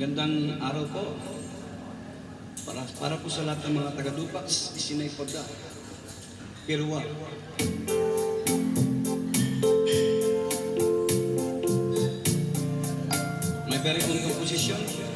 Magandang araw po. Para, para po sa lahat ng mga taga-Dupax, isinay po da. Pirwa. My very own composition.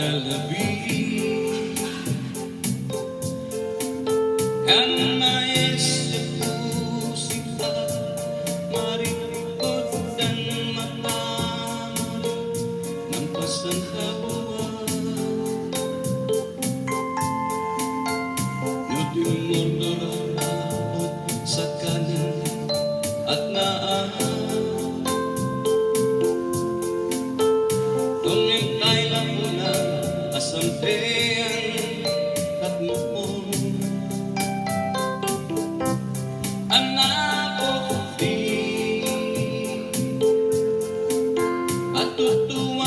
Kada labi Kan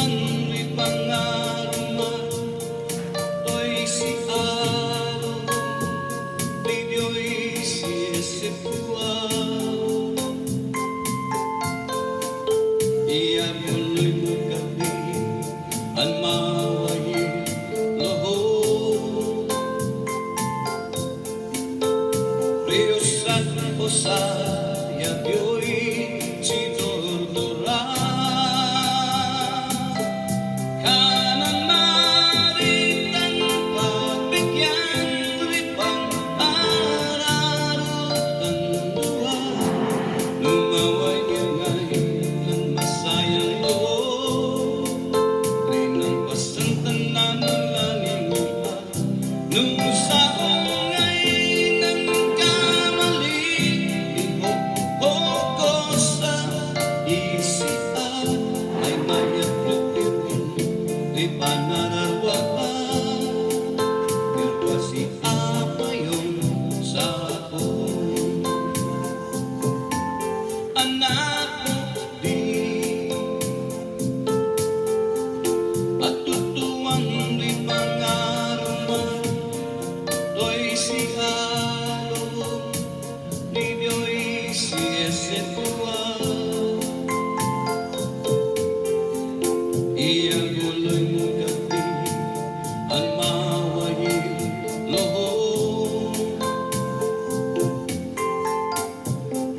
tutuan ri pangaruman To'y Nung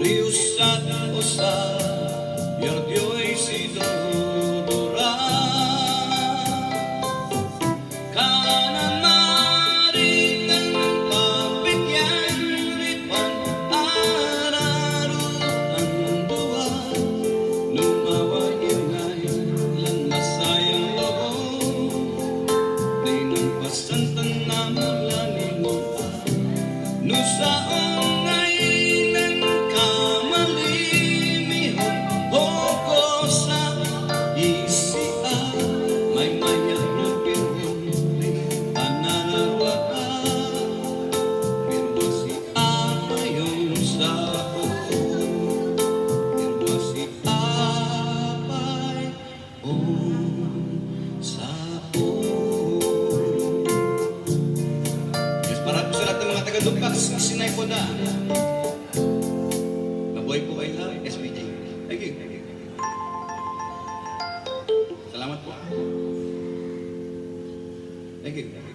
Rius at Osa, Yardio'y si Dodora. Kanan maritan pabigyan ripan ararutan dua. Lumaway ngayon lang masayang loob. Rinang pasantan na mula ni mo taga-Dupax, sinay po na. Mabuhay po kayo lahat, SBJ. Thank you. Salamat po. Thank you.